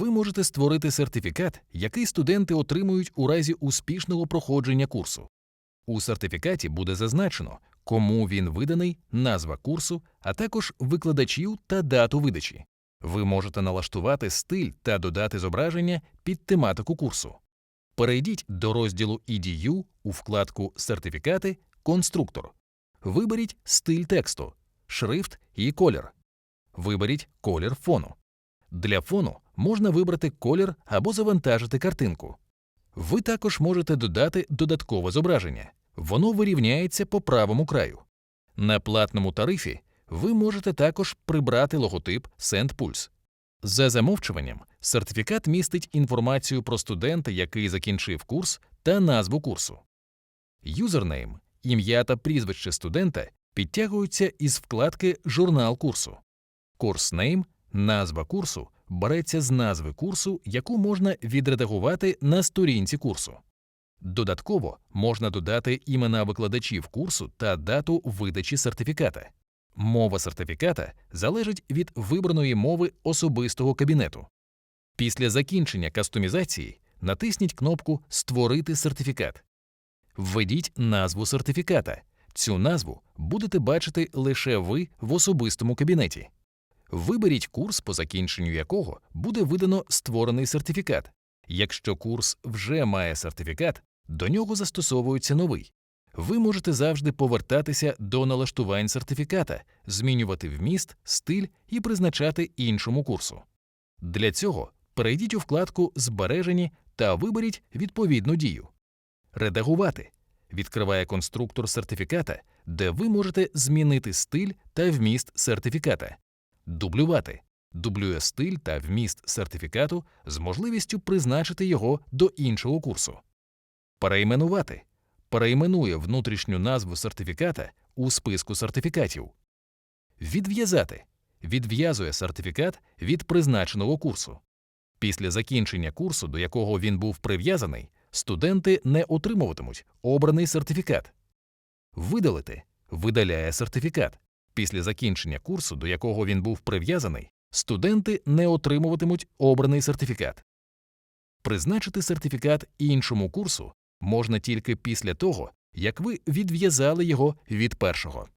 можете створити сертифікат, який студенти отримують у разі успішного проходження курсу. У сертифікаті буде зазначено, кому він виданий, назва курсу, а також викладачів та дату видачі. Ви можете налаштувати стиль та додати зображення під тематику курсу. Перейдіть до розділу EDU у вкладку Сертифікати Конструктор. Виберіть стиль тексту, шрифт і колір. Виберіть колір фону. Для фону можна вибрати колір або завантажити картинку. Ви також можете додати додаткове зображення. Воно вирівняється по правому краю. На платному тарифі ви можете також прибрати логотип SendPulse. За замовчуванням, сертифікат містить інформацію про студента, який закінчив курс, та назву курсу. Юзернейм, ім'я та прізвище студента підтягуються із вкладки Журнал курсу. Курснейм, назва курсу, береться з назви курсу, яку можна відредагувати на сторінці курсу. Додатково можна додати імена викладачів курсу та дату видачі сертифіката. Мова сертифіката залежить від вибраної мови особистого кабінету. Після закінчення кастомізації натисніть кнопку Створити сертифікат. Введіть назву сертифіката. Цю назву будете бачити лише ви в особистому кабінеті. Виберіть курс, по закінченню якого буде видано створений сертифікат. Якщо курс вже має сертифікат, до нього застосовується новий. Ви можете завжди повертатися до налаштувань сертифіката, змінювати вміст, стиль і призначати іншому курсу. Для цього перейдіть у вкладку Збережені та виберіть відповідну дію. Редагувати відкриває конструктор сертифіката, де ви можете змінити стиль та вміст сертифіката. Дублювати дублює стиль та вміст сертифікату з можливістю призначити його до іншого курсу. Перейменувати перейменує внутрішню назву сертифіката у списку сертифікатів. Відв'язати відв'язує сертифікат від призначеного курсу. Після закінчення курсу, до якого він був прив'язаний, студенти не отримуватимуть обраний сертифікат. Видалити видаляє сертифікат. Після закінчення курсу, до якого він був прив'язаний, студенти не отримуватимуть обраний сертифікат. Призначити сертифікат іншому курсу можна тільки після того, як ви відв'язали його від першого.